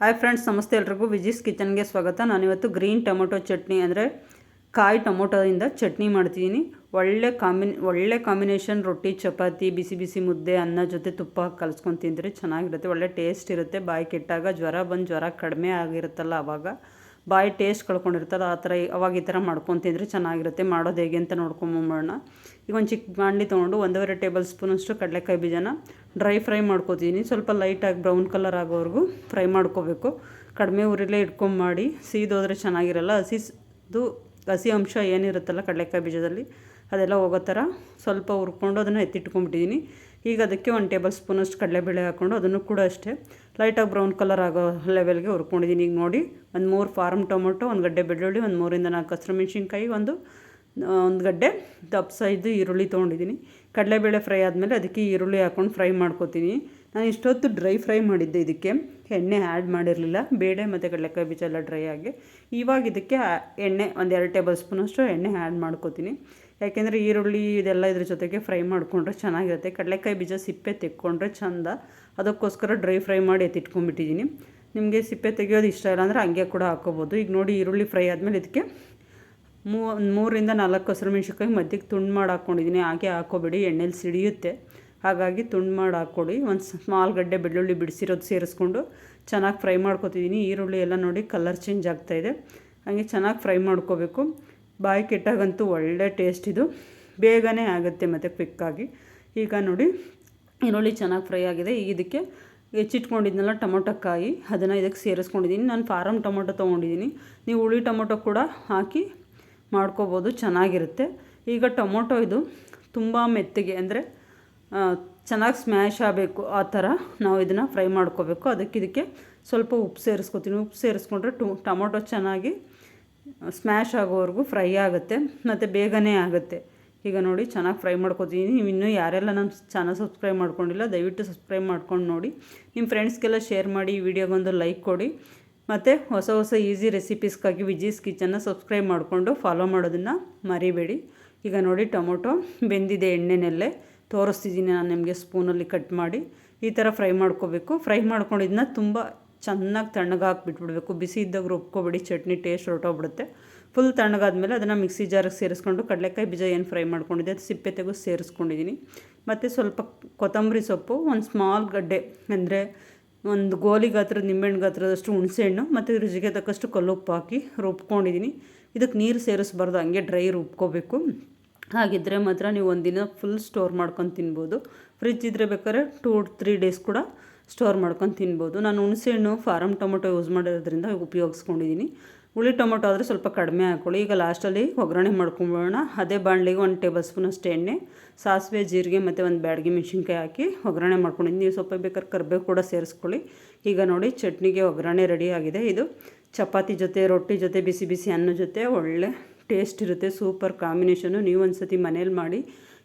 Hi friends ನಮಸ್ತೆ ಎಲ್ರಿಗೂ. ವಿಜಿಸ್ ಕಿಚನ್ಗೆ ಸ್ವಾಗತ. ನಾನಿವತ್ತು ಗ್ರೀನ್ ಟೊಮೊಟೊ ಚಟ್ನಿ ಅಂದರೆ ಕಾಯಿ ಟೊಮೊಟೊದಿಂದ ಚಟ್ನಿ ಮಾಡ್ತಿದ್ದೀನಿ. ಒಳ್ಳೆ ಕಾಂಬಿನ್, ಒಳ್ಳೆ ಕಾಂಬಿನೇಷನ್ ರೊಟ್ಟಿ, ಚಪಾತಿ, ಬಿಸಿ ಬಿಸಿ ಮುದ್ದೆ, ಅನ್ನ ಜೊತೆ ತುಪ್ಪ ಹಾಕಿ ಕಲ್ಸ್ಕೊಂಡು ತಿಂದರೆ ಚೆನ್ನಾಗಿರುತ್ತೆ. ಒಳ್ಳೆ ಟೇಸ್ಟ್ ಇರುತ್ತೆ. ಬಾಯಿ ಕೆಟ್ಟಾಗ ಜ್ವರ ಬಂದು ಜ್ವರ ಕಡಿಮೆ ಆಗಿರುತ್ತಲ್ಲ ಆವಾಗ ಬಾಯಿ ಟೇಸ್ಟ್ ಕಳ್ಕೊಂಡಿರ್ತಾರೆ ಆ ಥರ ಅವಾಗ ಈ ಥರ ಮಾಡ್ಕೊಂಡು ತಿಂದರೆ ಚೆನ್ನಾಗಿರುತ್ತೆ. ಮಾಡೋದು ಹೇಗೆ ಅಂತ ನೋಡ್ಕೊಂಬೋಣ ಈಗ ಒಂದು ಚಿಕ್ಕ ಬಾಂಡ್ಲಿ ತೊಗೊಂಡು ಒಂದೂವರೆ ಟೇಬಲ್ ಸ್ಪೂನಷ್ಟು ಕಡಲೆಕಾಯಿ ಬೀಜನ ಡ್ರೈ ಫ್ರೈ ಮಾಡ್ಕೋತೀನಿ. ಸ್ವಲ್ಪ ಲೈಟಾಗಿ ಬ್ರೌನ್ ಕಲರ್ ಆಗೋವರೆಗೂ ಫ್ರೈ ಮಾಡ್ಕೋಬೇಕು. ಕಡಿಮೆ ಉರಿಲೇ ಇಟ್ಕೊಂಡು ಮಾಡಿ ಸೀದೋದ್ರೆ ಚೆನ್ನಾಗಿರಲ್ಲ. ಹಸಿದು ಹಸಿ ಅಂಶ ಏನಿರುತ್ತಲ್ಲ ಕಡಲೆಕಾಯಿ ಬೀಜದಲ್ಲಿ ಅದೆಲ್ಲ ಹೋಗೋ ಥರ ಸ್ವಲ್ಪ ಹುರ್ಕೊಂಡು ಅದನ್ನು ಎತ್ತಿಟ್ಕೊಂಡ್ಬಿಟ್ಟಿದ್ದೀನಿ ಈಗ ಅದಕ್ಕೆ ಒಂದು ಟೇಬಲ್ ಸ್ಪೂನಷ್ಟು ಕಡಲೆಬೇಳೆ ಹಾಕ್ಕೊಂಡು ಅದನ್ನು ಕೂಡ ಅಷ್ಟೇ ಲೈಟಾಗಿ ಬ್ರೌನ್ ಕಲರ್ ಆಗೋ ಲೆವೆಲ್ಗೆ ಹುರ್ಕೊಂಡಿದ್ದೀನಿ. ಈಗ ನೋಡಿ, ಒಂದು ಮೂರು ಫಾರ್ಮ್ ಟೊಮೊಟೊ ಒಂದು ಗಡ್ಡೆ ಬೆಳ್ಳುಳ್ಳಿ, ಒಂದು ಮೂರಿಂದ ನಾಲ್ಕು ಹಸಿರು ಮೆಣಸಿನ್ಕಾಯಿ, ಒಂದು ಒಂದು ಗಡ್ಡೆ ದಪ್ಪ ಇದ್ದು ಈರುಳ್ಳಿ ತೊಗೊಂಡಿದ್ದೀನಿ. ಕಡಲೆಬೇಳೆ ಫ್ರೈ ಆದಮೇಲೆ ಅದಕ್ಕೆ ಈರುಳ್ಳಿ ಹಾಕ್ಕೊಂಡು ಫ್ರೈ ಮಾಡ್ಕೊತೀನಿ. ನಾನು ಇಷ್ಟೊತ್ತು ಡ್ರೈ ಫ್ರೈ ಮಾಡಿದ್ದೆ ಇದಕ್ಕೆ. ಎಣ್ಣೆ ಆ್ಯಡ್ ಮಾಡಿರಲಿಲ್ಲ. ಬೇಳೆ ಮತ್ತು ಕಡಲೆಕಾಯಿ ಬೀಜ ಎಲ್ಲ ಡ್ರೈ ಆಗಿ ಇವಾಗ ಇದಕ್ಕೆ ಎಣ್ಣೆ ಒಂದು ಎರಡು ಟೇಬಲ್ ಸ್ಪೂನಷ್ಟು ಎಣ್ಣೆ ಆ್ಯಡ್ ಮಾಡ್ಕೊತೀನಿ. ಯಾಕೆಂದರೆ ಈರುಳ್ಳಿ ಇದೆಲ್ಲ ಇದ್ರ ಜೊತೆಗೆ ಫ್ರೈ ಮಾಡಿಕೊಂಡ್ರೆ ಚೆನ್ನಾಗಿರುತ್ತೆ. ಕಡಲೆಕಾಯಿ ಬೀಜ ಸಿಪ್ಪೆ ತೆಕ್ಕೊಂಡ್ರೆ ಚೆಂದ. ಅದಕ್ಕೋಸ್ಕರ ಡ್ರೈ ಫ್ರೈ ಮಾಡಿ ಎತ್ತಿಟ್ಕೊಂಡ್ಬಿಟ್ಟಿದ್ದೀನಿ ನಿಮಗೆ ಸಿಪ್ಪೆ ತೆಗೆಯೋದು ಇಷ್ಟ ಇಲ್ಲ ಅಂದರೆ ಹಂಗೆ ಕೂಡ ಹಾಕೋಬೋದು. ಈಗ ನೋಡಿ ಈರುಳ್ಳಿ ಫ್ರೈ ಆದಮೇಲೆ ಇದಕ್ಕೆ ಮೂ, ಮೂರಿಂದ ನಾಲ್ಕು ಹಸಿರು ಮೆಣ್ಸಿನ್ಕಾಯಿ ಮಧ್ಯಕ್ಕೆ ತುಂಡು ಮಾಡಿ ಹಾಕ್ಕೊಂಡಿದ್ದೀನಿ ಹಾಗೆ ಹಾಕೋಬೇಡಿ, ಎಣ್ಣೆಲಿ ಸಿಡಿಯುತ್ತೆ. ಹಾಗಾಗಿ ತುಂಡು ಮಾಡಿ ಹಾಕ್ಕೊಡಿ ಒಂದು ಸ್ಮಾಲ್ ಗಡ್ಡೆ ಬೆಳ್ಳುಳ್ಳಿ ಬಿಡಿಸಿರೋದು ಸೇರಿಸ್ಕೊಂಡು ಚೆನ್ನಾಗಿ ಫ್ರೈ ಮಾಡ್ಕೊತಿದ್ದೀನಿ. ಈರುಳ್ಳಿ ಎಲ್ಲ ನೋಡಿ ಕಲರ್ ಚೇಂಜ್ ಆಗ್ತಾಯಿದೆ ಹಾಗೆ ಚೆನ್ನಾಗಿ ಫ್ರೈ ಮಾಡ್ಕೋಬೇಕು. ಬಾಯಿ ಕೆಟ್ಟಾಗಂತೂ ಒಳ್ಳೆ ಟೇಸ್ಟ್ ಇದು. ಬೇಗನೆ ಆಗುತ್ತೆ ಮತ್ತು ಕ್ವಿಕ್ಕಾಗಿ ಈಗ ನೋಡಿ, ಈರುಳ್ಳಿ ಚೆನ್ನಾಗಿ ಫ್ರೈ ಆಗಿದೆ. ಈಗ ಇದಕ್ಕೆ ಹೆಚ್ಚಿಟ್ಕೊಂಡಿದ್ನಲ್ಲ ಟೊಮೊಟೊ ಕಾಯಿ, ಅದನ್ನು ಇದಕ್ಕೆ ಸೇರಿಸ್ಕೊಂಡಿದ್ದೀನಿ ನಾನು ಫಾರಮ್ ಟೊಮೊಟೊ ತೊಗೊಂಡಿದ್ದೀನಿ ನೀವು ಹುಳಿ ಟೊಮೊಟೊ ಕೂಡ ಹಾಕಿ ಮಾಡ್ಕೋಬೋದು, ಚೆನ್ನಾಗಿರುತ್ತೆ. ಈಗ ಟೊಮೊಟೊ ಇದು ತುಂಬ ಮೆತ್ತಗೆ ಅಂದರೆ ಚೆನ್ನಾಗಿ ಸ್ಮ್ಯಾಶ್ ಆಗಬೇಕು. ಆ ಥರ ನಾವು ಇದನ್ನು ಫ್ರೈ ಮಾಡ್ಕೋಬೇಕು. ಅದಕ್ಕೆ ಇದಕ್ಕೆ ಸ್ವಲ್ಪ ಉಪ್ಪು ಸೇರಿಸ್ಕೊತೀನಿ. ಉಪ್ಪು ಸೇರಿಸ್ಕೊಂಡ್ರೆ ಟು, ಟೊಮೊಟೊ ಚೆನ್ನಾಗಿ ಸ್ಮ್ಯಾಶ್ ಆಗೋವರೆಗೂ ಫ್ರೈ ಆಗುತ್ತೆ, ಮತ್ತು ಬೇಗನೆ ಆಗುತ್ತೆ. ಈಗ ನೋಡಿ, ಚೆನ್ನಾಗಿ ಫ್ರೈ ಮಾಡ್ಕೊತೀನಿ. ನೀವು ಇನ್ನೂ ಯಾರೆಲ್ಲ ನಮ್ಮ ಚಾನಲ್ ಸಬ್ಸ್ಕ್ರೈಬ್ ಮಾಡ್ಕೊಂಡಿಲ್ಲ, ದಯವಿಟ್ಟು ಸಬ್ಸ್ಕ್ರೈಬ್ ಮಾಡ್ಕೊಂಡು ನೋಡಿ. ನಿಮ್ಮ ಫ್ರೆಂಡ್ಸ್ಗೆಲ್ಲ ಶೇರ್ ಮಾಡಿ, ಈ ವಿಡಿಯೋಗೊಂದು ಲೈಕ್ ಕೊಡಿ. ಮತ್ತು ಹೊಸ ಹೊಸ ಈಸಿ ರೆಸಿಪೀಸ್ಗಾಗಿ ವಿಜೀಸ್ ಕಿಚನ್ನ ಸಬ್ಸ್ಕ್ರೈಬ್ ಮಾಡಿಕೊಂಡು ಫಾಲೋ ಮಾಡೋದನ್ನು ಮರಿಬೇಡಿ. ಈಗ ನೋಡಿ, ಟೊಮೊಟೊ, ಬೆಂದಿದೆ ಎಣ್ಣೆನಲ್ಲೇ ತೋರಿಸ್ತಿದ್ದೀನಿ ನಾನು ನಿಮಗೆ ಸ್ಪೂನಲ್ಲಿ ಕಟ್ ಮಾಡಿ. ಈ ಥರ ಫ್ರೈ ಮಾಡ್ಕೋಬೇಕು. ಫ್ರೈ ಮಾಡ್ಕೊಂಡಿದ್ದನ್ನ ತುಂಬ ಚೆನ್ನಾಗಿ ತಣ್ಣಗೆ ಬಿಟ್ಬಿಡಬೇಕು ಬಿಸಿ ಇದ್ದಾಗ ರುಬ್ಕೊಬೇಡಿ ಚಟ್ನಿ ಟೇಸ್ಟ್ ಹೊರಟೋಗ್ಬಿಡುತ್ತೆ. ಫುಲ್ ತಣ್ಣಗಾದ್ಮೇಲೆ ಅದನ್ನು ಮಿಕ್ಸಿ ಜಾರಿಗೆ ಸೇರಿಸ್ಕೊಂಡು ಕಡಲೆಕಾಯಿ ಬೀಜ ಏನು ಫ್ರೈ ಮಾಡ್ಕೊಂಡಿದ್ದೆ ಅದು ಸಿಪ್ಪೆ ತೆಗೆದು ಸೇರಿಸ್ಕೊಂಡಿದ್ದೀನಿ ಮತ್ತು ಸ್ವಲ್ಪ ಕೊತ್ತಂಬರಿ ಸೊಪ್ಪು, ಒಂದು ಸ್ಮಾಲ್ ಗಡ್ಡೆ, ಅಂದರೆ ಒಂದು ಗೋಲಿ ಗಾತ್ರದ, ನಿಂಬೆಹಣ್ಣು ಗಾತ್ರದಷ್ಟು ಹುಣಸೆಹಣ್ಣು, ಮತ್ತು ರುಚಿಗೆ ತಕ್ಕಷ್ಟು ಕಲ್ಲುಪ್ಪು ಹಾಕಿ ರುಬ್ಕೊಂಡಿದ್ದೀನಿ ಇದಕ್ಕೆ ನೀರು ಸೇರಿಸ್ಬಾರ್ದು, ಹಂಗೆ ಡ್ರೈ ರುಬ್ಕೋಬೇಕು. ಹಾಗಿದ್ದರೆ ಮಾತ್ರ ನೀವು ಒಂದಿನ ಫುಲ್ ಸ್ಟೋರ್ ಮಾಡ್ಕೊಂಡು ತಿನ್ಬೋದು. ಫ್ರಿಜ್ ಇದ್ದರೆ ಬೇಕಾದ್ರೆ ಟೂ ತ್ರೀ ಡೇಸ್ ಕೂಡ ಸ್ಟೋರ್ ಮಾಡ್ಕೊಂಡು ತಿನ್ಬೋದು. ನಾನು ಹುಣಸೆಹಣ್ಣು ಫಾರಮ್ ಟೊಮೊಟೊ ಯೂಸ್ ಮಾಡೋದ್ರಿಂದ ಉಪಯೋಗಿಸ್ಕೊಂಡಿದ್ದೀನಿ ಹುಳಿ ಟೊಮೊಟೊ ಆದರೆ ಸ್ವಲ್ಪ ಕಡಿಮೆ ಹಾಕ್ಕೊಳ್ಳಿ. ಈಗ ಲಾಸ್ಟಲ್ಲಿ ಒಗ್ಗರಣೆ ಮಾಡ್ಕೊಂಬೋಣ. ಅದೇ ಬಾಣಲಿಗೆ ಒಂದು ಟೇಬಲ್ ಸ್ಪೂನ್ ಅಷ್ಟು ಎಣ್ಣೆ, ಸಾಸಿವೆ, ಜೀರಿಗೆ ಮತ್ತು ಒಂದು ಬ್ಯಾಡಗಿ ಮೆಣಸಿನ್ಕಾಯಿ ಹಾಕಿ ಒಗ್ಗರಣೆ ಮಾಡ್ಕೊಂಡಿದ್ದೀನಿ. ನೀವು ಸ್ವಲ್ಪ ಬೇಕಾದ್ರೆ ಕರಿಬೇವು ಕೂಡ ಸೇರಿಸ್ಕೊಳ್ಳಿ. ಈಗ ನೋಡಿ ಚಟ್ನಿಗೆ ಒಗ್ಗರಣೆ ರೆಡಿ ಆಗಿದೆ ಇದು. ಚಪಾತಿ ಜೊತೆ, ರೊಟ್ಟಿ ಜೊತೆ, ಬಿಸಿ ಬಿಸಿ ಅನ್ನ ಜೊತೆ, ಒಳ್ಳೆ ಟೇಸ್ಟ್ ಇರುತ್ತೆ, ಸೂಪರ್ ಕಾಂಬಿನೇಷನು. ನೀವು ಒಂದು ಸತಿ ಮನೇಲಿ ಮಾಡಿ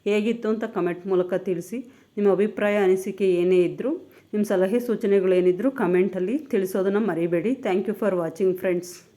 ಹೇಗಿತ್ತು ಅಂತ ಕಮೆಂಟ್ ಮೂಲಕ ತಿಳಿಸಿ. ನಿಮ್ಮ ಅಭಿಪ್ರಾಯ ಅನಿಸಿಕೆ ಏನೇ ಇದ್ದರೂ ನಿಮ್ಮ ಸಲಹೆ ಸೂಚನೆಗಳೇನಿದ್ರು ಕಮೆಂಟಲ್ಲಿ ತಿಳಿಸೋದನ್ನು ಮರಿಬೇಡಿ. Thank you for watching friends